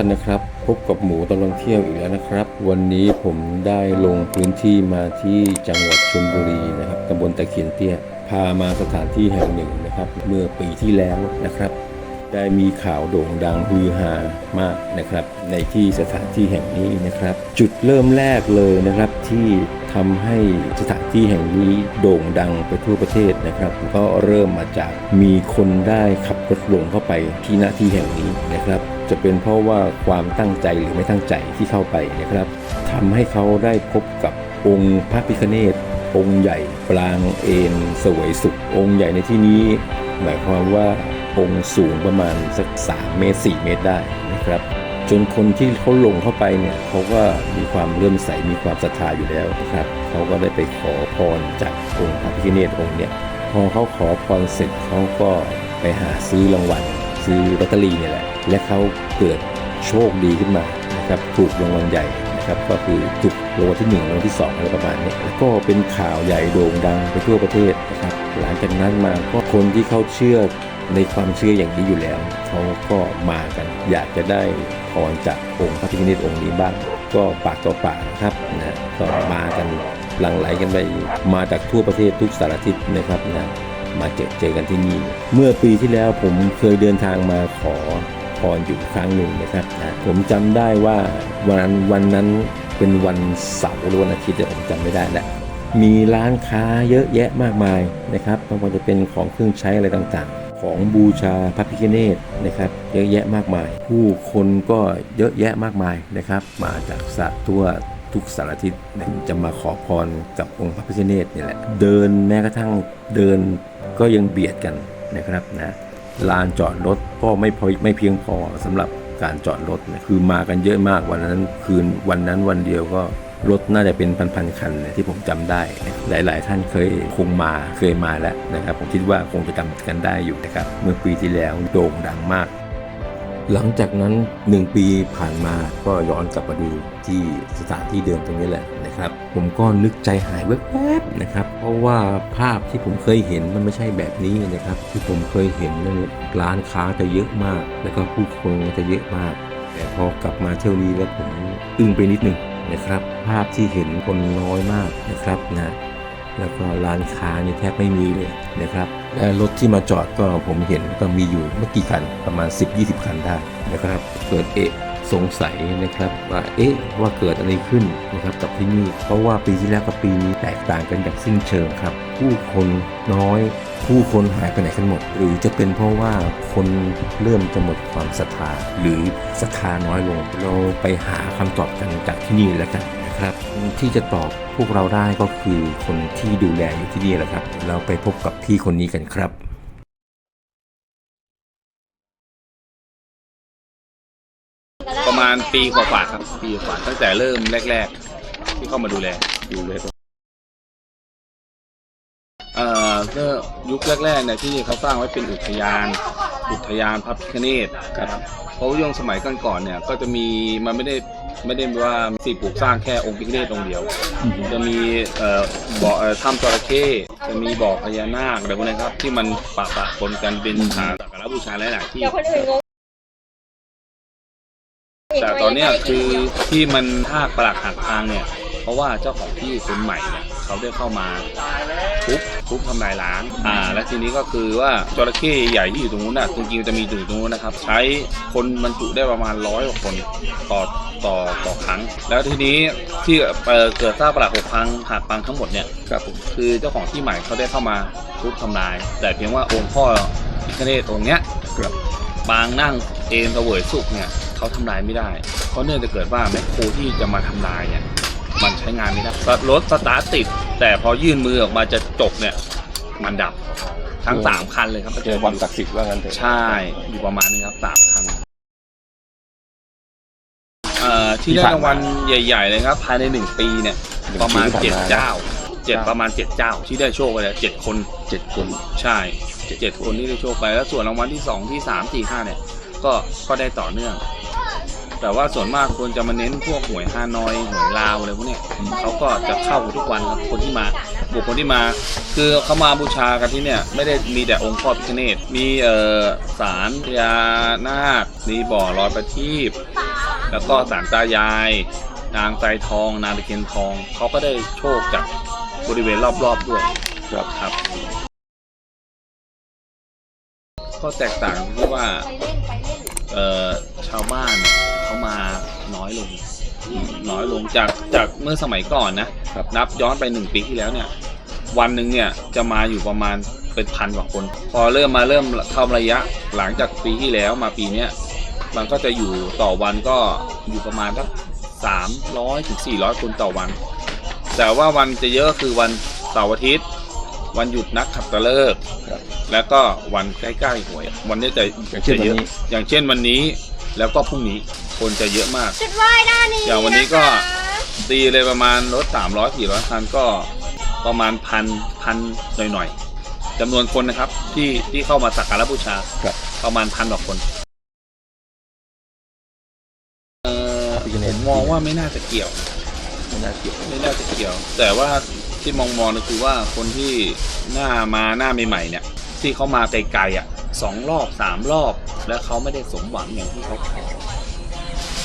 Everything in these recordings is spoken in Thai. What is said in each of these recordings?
ท่านนะครับ พบกับหมูตลอดเที่ยวอีกแล้วนะครับ วันนี้ผมได้ลงพื้นที่มาที่จังหวัดชลบุรีนะครับตำบลตะเคียนเตี้ย พามาสถานที่แห่งหนึ่งนะครับ เมื่อปีที่แล้วนะครับ ได้มีข่าวโด่งดังฮือฮามากนะครับ ในที่สถานที่แห่งนี้นะครับ จุดเริ่มแรกเลยนะครับที่ทำให้สถานที่แห่งนี้โด่งดังไปทั่วประเทศนะครับ ก็เริ่มมาจากมีคนได้ขับรถหลงเข้าไปที่หน้าที่แห่งนี้นะครับ จะเป็นเพราะว่าความตั้งใจหรือไม่ตั้งใจที่เข้าไปนะครับทำให้เขาได้พบกับองค์พระพิฆเนศองค์ใหญ่ปรางเอนสวยสุข องค์ใหญ่ในที่นี้ หมายความว่าองค์สูงประมาณสัก3เมตร4เมตรได้นะครับ จนคนที่เขาลงเข้าไปเนี่ยเขาก็มีความเลื่อมใสมีความศรัทธาอยู่แล้วนะครับเขาก็ได้ไปขอพรจากองค์พระพิฆเนศองค์เนี่ยพอเขาขอพรเสร็จเขาก็ไปหาซื้อรางวัล ซื้อลอตเตอรี่เนี่ยแหละ และเขาเกิดโชคดีขึ้นมานะครับถูกรางวัลใหญ่นะครับก็คือถูกรางวัลที่หนึ่งรางวัลที่สองอะไรประมาณนี้แล้วก็เป็นข่าวใหญ่โด่งดังไปทั่วประเทศนะครับหลังจากนั้นมาก็คนที่เขาเชื่อในความเชื่ออย่างนี้อยู่แล้วเขาก็มากัน อยากจะได้พรจากองค์พระพิฆเนศองค์นี้บ้าง ก็ปากต่อปากนะครับนะก็มากันหลั่งไหลกันไปมาจากทั่วประเทศทุกสารทิศนะครับนะ มาเจอเจอกันที่นี่ เมื่อปีที่แล้วผมเคยเดินทางมาขอพรอยู่ครั้งหนึ่งนะครับนะผมจำได้ว่าวันนั้นวันนั้นเป็นวันเสาร์หรือวันอาทิตย์แต่ผมจำไม่ได้แล้วมีร้านค้าเยอะแยะมากมายนะครับไม่ว่าจะเป็นของเครื่องใช้อะไรต่างๆ ของบูชาพระพิฆเนศนะครับเยอะแยะมากมาย ผู้คนก็เยอะแยะมากมายนะครับ มาจากสัตว์ทั่ว ทุกสารทิศเนี่ยจะมาขอพรกับองค์พระพิฆเนศนี่แหละ เดินแม้กระทั่งเดินก็ยังเบียดกันนะครับนะลานจอดรถก็ไม่พอไม่เพียงพอสำหรับการจอดรถนะคือมากันเยอะมากวันนั้นคืนวันนั้นวันเดียวก็รถน่าจะเป็นพันๆคันที่ผมจำได้ หลายๆ ท่านเคยคงมาเคยมาแล้วนะครับ ผมคิดว่าคงจะจำกันได้อยู่นะครับ เมื่อปีที่แล้วโด่งดังมาก หลังจากนั้น 1 ปีผ่านมาก็ย้อนกลับมาดูที่สถานที่เดิมตรงนี้แหละนะครับ ผมก็นึกใจหายแวบๆนะครับ เพราะว่าภาพที่ผมเคยเห็นมันไม่ใช่แบบนี้นะครับ ที่ผมเคยเห็นนั้นร้านค้าจะเยอะมาก แล้วก็ผู้คนจะเยอะมาก แต่พอกลับมาเที่ยวนี้แล้วผมอึ้งไปนิดนึงนะครับ ภาพที่เห็นคนน้อยมากนะครับนะแล้วก็ร้านค้านี่แทบไม่มีเลยนะครับ และรถที่มาจอดก็ผมเห็นก็มีอยู่ไม่กี่คันประมาณ 10-20 คันได้นะครับเกิดเอะสงสัยนะครับว่าเอ๊ะว่าเกิดอะไรขึ้นนะครับกับที่นี่เพราะว่าปีที่แล้วกับปีนี้แตกต่างกันอย่างสิ้นเชิงครับ ผู้คนน้อยผู้คนหายไปไหนกันหมด หรือจะเป็นเพราะว่าคนเริ่มจะหมดความศรัทธาหรือศรัทธาน้อยลง เราไปหาคำตอบกันจากที่นี่แล้วกัน นะครับ ที่จะตอบพวกเราได้ก็คือคนที่ดูแลอยู่ที่นี่แหละครับ เราไปพบกับพี่คนนี้กันครับประมาณปีกว่าๆครับปีกว่าตั้งแต่เริ่มแรก ๆ ที่เข้ามาดูแลดูเลยเอ่อก็ยุคแรกๆเนี่ยที่เขาสร้างไว้เป็นอุทยาน อุทยานพระพิฆเนศครับเพราะว่าช่วงสมัยก่อนๆเนี่ยก็จะมีมันไม่ได้ไม่ได้ว่าสิ่งปลูกสร้างแค่องค์พิฆเนศองค์เดียว จะมีเอ่อบ่อเอ่อถ้ำจระเข้จะมีบ่อพญานาคอะไรพวกนี้ครับที่มันปะปะปนกันเป็นฐานสักการะบูชาหลายๆที่ เดี๋ยวคนอื่นงงแต่ตอนเนี้ยคือที่มันภาคปลักหักทางเนี่ย เพราะว่าเจ้าของที่คนใหม่เนี่ยเขาได้เข้ามา ทุบทุบทำลายล้างอ่า และทีนี้ก็คือว่าจระเข้ใหญ่ที่อยู่ตรงนู้นน่ะจริงๆจะมีอยู่ตรงนู้นนะครับ ใช้คนบรรจุได้ประมาณร้อยกว่าคนต่อต่อต่อครั้ง แล้วทีนี้ที่เอ่อเกิดซากปลักหกพังหักพังทั้งหมดเนี่ยครับผมคือเจ้าของที่ใหม่เขาได้เข้ามาทุบทำลาย แต่เพียงว่าองค์พ่อพิฆเนศองค์เนี้ยครับปางนั่งเอนเสวยสุขเนี่ยเขาทำลายไม่ได้ เพราะเนื่องจากเกิดว่าแมคโครที่จะมาทำลายเนี่ย มันใช้งานไม่ได้รถสตาร์ทติด แต่พอยื่นมือออกมาจะจบเนี่ย มันดับทั้งสามคันเลยครับเจอความศักดิ์สิทธิ์ว่างั้นเถอะใช่อยู่ประมาณนี้ครับสามคันเอ่อที่ได้รางวัลใหญ่ๆเลยครับ ภายในหนึ่งปีเนี่ย ประมาณเจ็ดเจ้าเจ็ดประมาณเจ็ดเจ้าที่ได้โชคไปเลยเจ็ดคนเจ็ดคนใช่เจ็ดคนที่ได้โชคไปแล้วส่วนรางวัลที่สองที่สามสี่ห้าเนี่ย ก็ก็ได้ต่อเนื่อง แต่ว่าส่วนมากควรจะมาเน้นพวกหวยฮานอยหวยลาวอะไรพวกเนี้ยเขาก็จะเข้าทุกวันครับคนที่มาบุคคลที่มา คือเขามาบูชากันที่เนี่ยไม่ได้มีแต่องค์พ่อพิฆเนศมีเอ่อศาลพญานาคมีบ่อลอยประทีปแล้วก็ศาลตายาย นางไตรทอง นางตะเคียนทองเขาก็ได้โชคจากบริเวณรอบๆด้วยครับครับก็แตกต่างที่ว่าเอ่อชาวบ้าน มาน้อยลง น้อยลงจากจากเมื่อสมัยก่อนนะครับนับย้อนไปหนึ่งปีที่แล้วเนี่ย วันหนึ่งเนี่ยจะมาอยู่ประมาณเป็นพันกว่าคน พอเริ่มมาเริ่มเข้าระยะหลังจากปีที่แล้วมาปีเนี้ยมันก็จะอยู่ต่อวันก็อยู่ประมาณสักสามร้อยถึงสี่ร้อยคนต่อวัน แต่ว่าวันจะเยอะคือวันเสาร์อาทิตย์ วันหยุดนักขัตฤกษ์ครับแล้วก็วันใกล้ๆหวย วันนี้จะอย่างเช่นจะเยอะอย่างเช่นวันนี้แล้วก็พรุ่งนี้ คนจะเยอะมาก ชุดว่ายหน้านี้อย่างวันนี้ก็ะคะตีเลยประมาณรถสามร้อยสี่ร้อยคันก็ประมาณพันพันหน่อยๆจำนวนคนนะครับที่ที่เข้ามาสักการะบูชาครับ ประมาณพันกว่าคนเอ่อพิฆเนผศมมองว่าไม่น่าจะเกี่ยวไม่น่าเกี่ยวไม่น่าจะเกี่ยว แต่ว่าที่มองมองก็คือว่าคนที่หน้ามาหน้าใหม่ๆเนี่ย ที่เขามาไกลๆอะสองรอบสามรอบ แล้วเขาไม่ได้สมหวังอย่างที่เขาขอ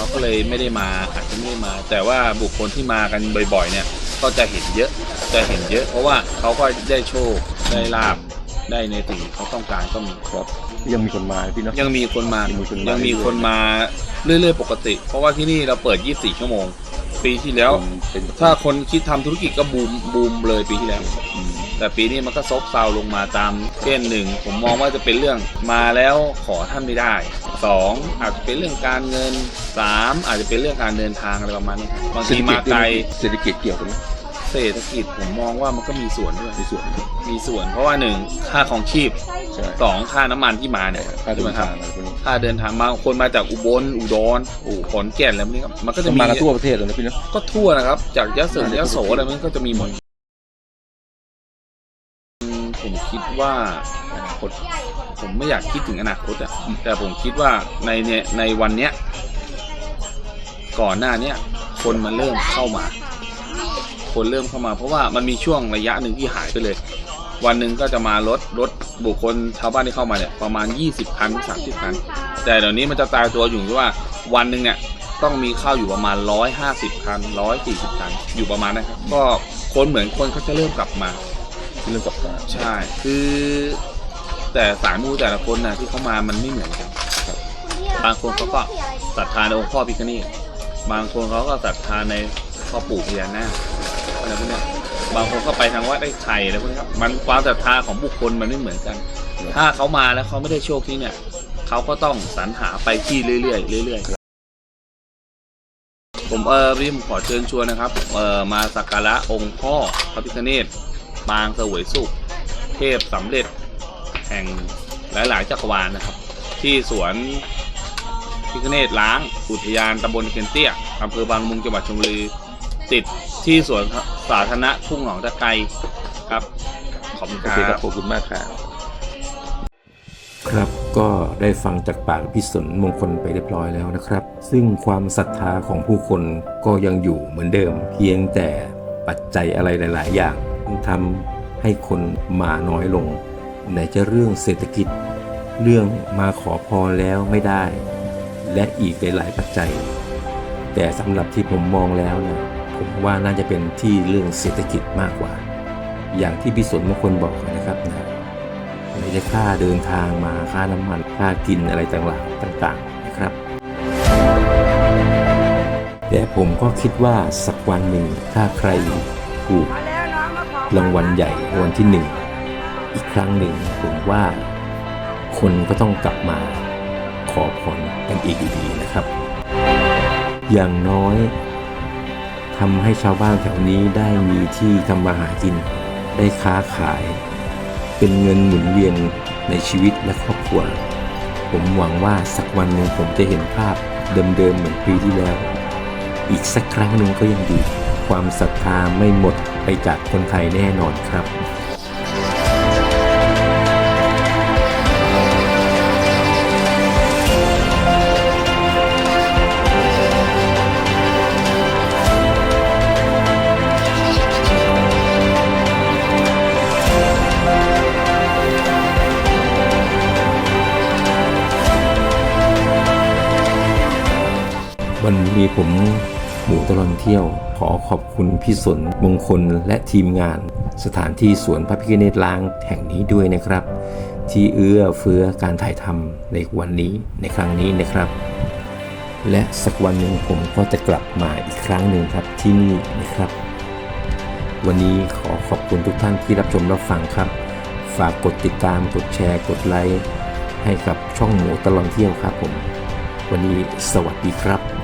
เขาก็เลยไม่ได้มาอาจจะไม่ได้มา แต่ว่าบุคคลที่มากันบ่อยๆเนี่ย ก็จะเห็นเยอะจะเห็นเยอะ เพราะว่าเขาก็ได้โชคได้ลาบได้ในสิ่งที่เขาต้องการก็มีครบ ยังมีคนมาพี่เนาะ ยังมีคนมายังมีคนมา ยังมีคนมาเรื่อยๆปกติ เพราะว่าที่นี่เราเปิด 24 ชั่วโมง ปีที่แล้ว เป็นถ้าคนคิดทำธุรกิจก็บูมบูมเลยปีที่แล้ว อืม แต่ปีนี้มันก็ซบเซาลงมาตามเช่นหนึ่งผมมองว่าจะเป็นเรื่องมาแล้วขอท่านไม่ได้สองอาจจะเป็นเรื่องการเงินสามอาจจะเป็นเรื่องการเดินทางอะไรประมาณนี้บางทีมาไกลเศรษฐกิจเกี่ยวกันไหมเศรษฐกิจผมมองว่ามันก็มีส่วนด้วยมีส่วนมีส่วน เพราะว่าหนึ่งค่าของชีพใช่สองค่าน้ำมันที่มาเนี่ยค่าเดิใช่ไหมนครัทาบงอะไรพวกนี้ค่าเดินทางมาคนมาจากอุบลอุดรอูขอนแก่นอะไรพวกนี้ครับมันก็จะจะมีมากันทั่วประเทศเลยนะพี่เนาะก็ทั่วนะครับ จากยะเสริยะโสอะไรมันก็จะมีหมดอืม ผมคิดว่าอนาคตผมไม่อยากคิดถึงอนาคตอะแต่ผมคิดว่าในเนี่ยในวันเนี้ยก่อนหน้าเนี้ยคนมันเริ่มเข้ามา คนเริ่มเข้ามา เพราะว่ามันมีช่วงระยะหนึ่งที่หายไปเลย วันหนึ่งก็จะมารถรถบุคคลชาวบ้านที่เข้ามาเนี่ยประมาณ 20คัน30คัน แต่เดี๋ยวนี้มันจะตายตัวอยู่ที่ว่าวันหนึ่งเนี่ยต้องมีข้าวอยู่ประมาณ 150คัน140คันอยู่ประมาณนะครับก็คนเหมือนคนเขาจะเริ่มกลับมา เรื่องกับการใช่ คือ แต่สายมูแต่ละคนนะที่เขามามันไม่เหมือนกันครับ บางคนเขาก็ศรัทธาในองค์พ่อพิฆเนศบางคนเขาก็ศรัทธาในพ่อปู่พญานาคอะไรพวกเนี้ยบางคนก็ไปทางวัดไอ้ไข่อะไรพวกนี้ครับมันความศรัทธาของบุคคลมันไม่เหมือนกัน ถ้าเขามาแล้วเขาไม่ได้โชคที่เนี่ยเขาก็ต้องสรรหาไปที่เรื่อยๆเรื่อยๆผมเออพี่ผมขอเชิญชวนนะครับเออมาสักการะองค์พ่อพระพิฆเนศ ปางเสวยสุข เทพสำเร็จแห่งหลายๆจักรวาลนะครับ ที่สวนพิฆเนศล้าง อุทยานตำบลเคนเตี้ยอำเภอบางมุงจังหวัดชลบุรีติดที่สวนสาธารณะทุ่งหนองตะไคร้ครับ ขอบคุณครับขอบคุณมากครับ ครับก็ได้ฟังจากปากพิสนมงคลไปเรียบร้อยแล้วนะครับ ซึ่งความศรัทธาของผู้คนก็ยังอยู่เหมือนเดิม เพียงแต่ปัจจัยอะไรหลาย ๆ อย่าง ทำให้คนมาน้อยลงไหนจะเรื่องเศรษฐกิจ เรื่องมาขอพรแล้วไม่ได้ และอีกหลายๆปัจจัย แต่สำหรับที่ผมมองแล้วเนี่ยผมว่าน่าจะเป็นที่เรื่องเศรษฐกิจมากกว่า อย่างที่พิสนมงคลบอกนะครับนะไม่ได้ค่าเดินทางมาค่าน้ำมันค่ากินอะไรต่างๆต่างๆนะครับแต่ผมก็คิดว่าสักวันหนึ่งถ้าใครถูก รางวัลใหญ่รางวัลที่หนึ่งอีกครั้งหนึ่งผมว่าคนก็ต้องกลับมาขอพรกันอีกอยู่ดีนะครับ อย่างน้อยทำให้ชาวบ้านแถวนี้ได้มีที่ทำมาหากิน ได้ค้าขาย เป็นเงินหมุนเวียนในชีวิตและครอบครัว ผมหวังว่าสักวันหนึ่งผมจะเห็นภาพเดิมๆเหมือนปีที่แล้ว อีกสักครั้งหนึ่งก็ยังดี ความศรัทธาไม่หมดไปจากคนไทยแน่นอนครับวันนี้ผม หมูตลอดเที่ยว ขอขอบคุณพี่สนมงคลและทีมงาน สถานที่สวนพระพิฆเนศล้างแห่งนี้ด้วยนะครับ ที่เอื้อเฟื้อการถ่ายทำในวันนี้ในครั้งนี้นะครับ และสักวันหนึ่งผมก็จะกลับมาอีกครั้งหนึ่งครับที่นี่นะครับ วันนี้ขอขอบคุณทุกท่านที่รับชมรับฟังครับ ฝากกดติดตามกดแชร์กดไลค์ให้กับช่องหมูตลอดเที่ยวครับผม วันนี้สวัสดีครับ